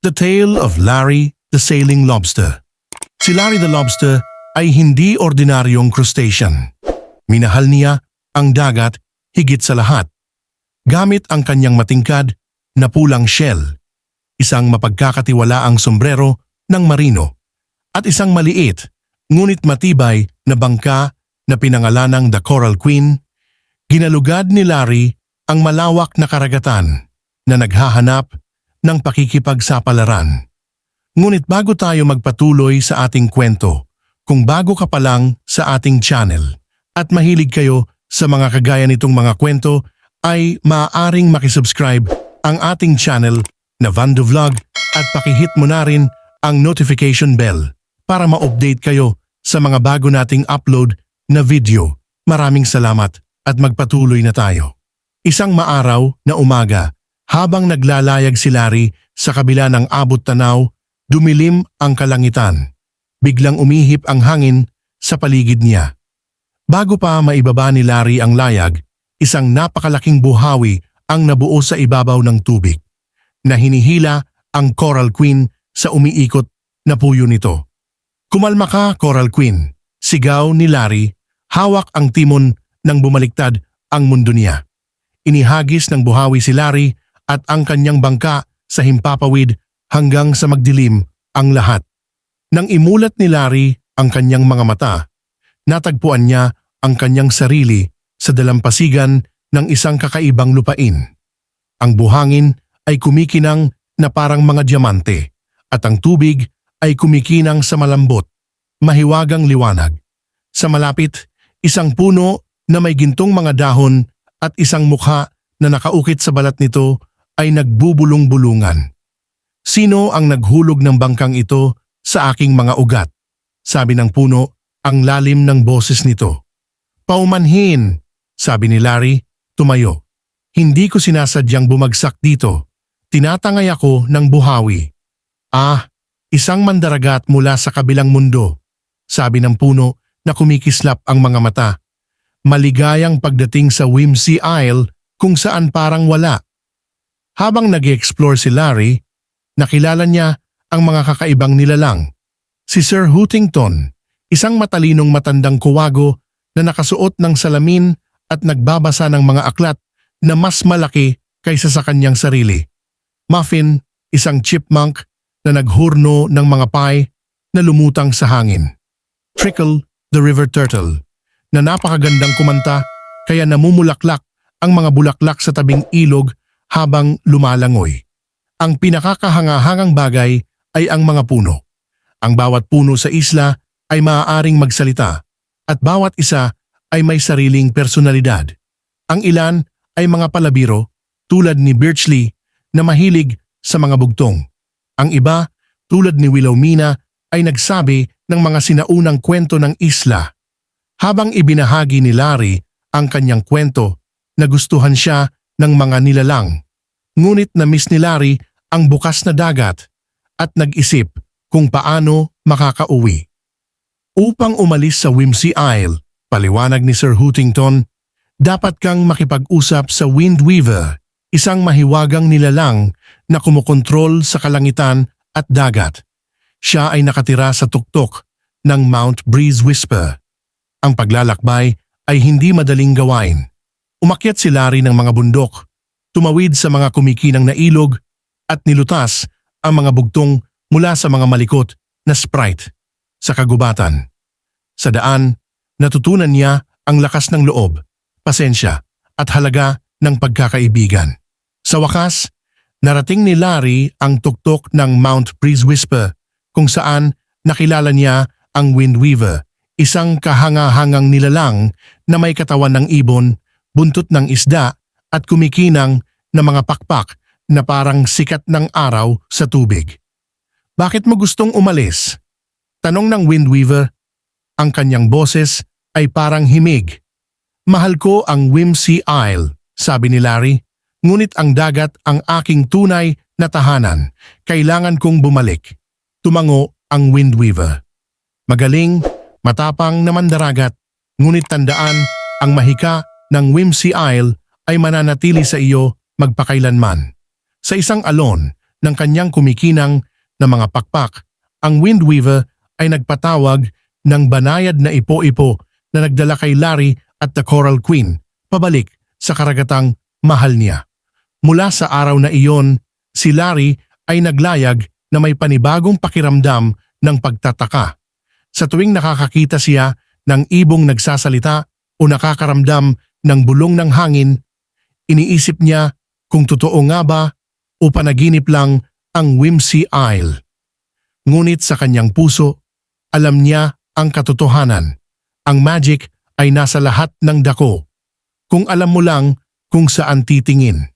The Tale of Larry the Sailing Lobster. Si Larry the Lobster ay hindi ordinaryong crustacean. Minahal niya ang dagat higit sa lahat. Gamit ang kanyang matingkad na pulang shell, isang mapagkakatiwalaang sombrero ng marino, at isang maliit ngunit matibay na bangka na pinangalanang The Coral Queen, ginalugad ni Larry ang malawak na karagatan na naghahanap ng pakikipagsapalaran. Ngunit bago tayo magpatuloy sa ating kwento, kung bago ka pa lang sa ating channel at mahilig kayo sa mga kagaya nitong mga kwento, ay maaaring makisubscribe ang ating channel na Vando Vlog at pakihit mo na rin ang notification bell para ma-update kayo sa mga bago nating upload na video. Maraming salamat at magpatuloy na tayo. Isang maaraw na umaga, habang naglalayag si Larry sa kabila ng abot tanaw, dumilim ang kalangitan. Biglang umihip ang hangin sa paligid niya. Bago pa maibaba ni Larry ang layag, isang napakalaking buhawi ang nabuo sa ibabaw ng tubig, na hinihila ang Coral Queen sa umiikot na puyo nito. Kumalma ka, Coral Queen. Sigaw ni Larry, hawak ang timon nang bumaliktad ang mundo niya. Inihagis ng buhawi si Larry at ang kanyang bangka sa himpapawid hanggang sa magdilim ang lahat. Nang imulat ni Larry ang kanyang mga mata, natagpuan niya ang kanyang sarili sa dalampasigan ng isang kakaibang lupain. Ang buhangin ay kumikinang na parang mga diamante at ang tubig ay kumikinang sa malambot, mahiwagang liwanag. Sa malapit, isang puno na may gintong mga dahon at isang mukha na nakaukit sa balat nito ay nagbubulong-bulungan. Sino ang naghulog ng bangkang ito sa aking mga ugat? Sabi ng puno, ang lalim ng boses nito. Paumanhin, sabi ni Larry, tumayo. Hindi ko sinasadyang bumagsak dito. Tinatangay ako ng buhawi. Ah, isang mandaragat mula sa kabilang mundo, sabi ng puno na kumikislap ang mga mata. Maligayang pagdating sa Whimsy Isle kung saan parang wala. Habang nag explore si Larry, nakilala niya ang mga kakaibang nilalang. Si Sir Hootington, isang matalinong matandang kuwago na nakasuot ng salamin at nagbabasa ng mga aklat na mas malaki kaysa sa kanyang sarili. Muffin, isang chipmunk na naghurno ng mga pie na lumutang sa hangin. Trickle, the river turtle, na napakagandang kumanta kaya namumulaklak ang mga bulaklak sa tabing ilog habang lumalangoy. Ang pinakakahangahangang bagay ay ang mga puno. Ang bawat puno sa isla ay maaaring magsalita at bawat isa ay may sariling personalidad. Ang ilan ay mga palabiro tulad ni Birchley na mahilig sa mga bugtong. Ang iba, tulad ni Wilhelmina, ay nagsabi ng mga sinaunang kwento ng isla. Habang ibinahagi ni Larry ang kanyang kwento, nagustuhan siya ng mga nilalang. Ngunit na-miss ni Larry ang bukas na dagat at nag-isip kung paano makakauwi. Upang umalis sa Whimsy Isle, paliwanag ni Sir Hootington, dapat kang makipag-usap sa Windweaver, isang mahiwagang nilalang na kumukontrol sa kalangitan at dagat. Siya ay nakatira sa tuktok ng Mount Breeze Whisper. Ang paglalakbay ay hindi madaling gawain. Umakyat si Larry ng mga bundok, tumawid sa mga kumikinang na ilog at nilutas ang mga bugtong mula sa mga malikot na sprite sa kagubatan. Sa daan, natutunan niya ang lakas ng loob, pasensya at halaga ng pagkakaibigan. Sa wakas, narating ni Larry ang tuktok ng Mount Breeze Whisper kung saan nakilala niya ang Windweaver, isang kahangahangang nilalang na may katawan ng ibon, buntot ng isda at kumikinang na mga pakpak na parang sikat ng araw sa tubig. Bakit mo gustong umalis? Tanong ng Windweaver. Ang kanyang boses ay parang himig. Mahal ko ang Whimsy Isle, sabi ni Larry. Ngunit ang dagat ang aking tunay na tahanan. Kailangan kong bumalik. Tumango ang Windweaver. Magaling, matapang na mandaragat, ngunit tandaan ang mahika ng Whimsy Isle ay mananatili sa iyo magpakailanman. Sa isang alon ng kanyang kumikinang na mga pakpak, ang Windweaver ay nagpatawag ng banayad na ipo-ipo na nagdala kay Larry at the Coral Queen pabalik sa karagatang mahal niya. Mula sa araw na iyon, si Larry ay naglayag na may panibagong pakiramdam ng pagtataka. Sa tuwing nakakakita siya ng ibong nagsasalita o nakakaramdam ng bulong ng hangin, iniisip niya kung totoo nga ba o panaginip lang ang Whimsy Isle. Ngunit sa kanyang puso, alam niya ang katotohanan. Ang magic ay nasa lahat ng dako. Kung alam mo lang kung saan titingin.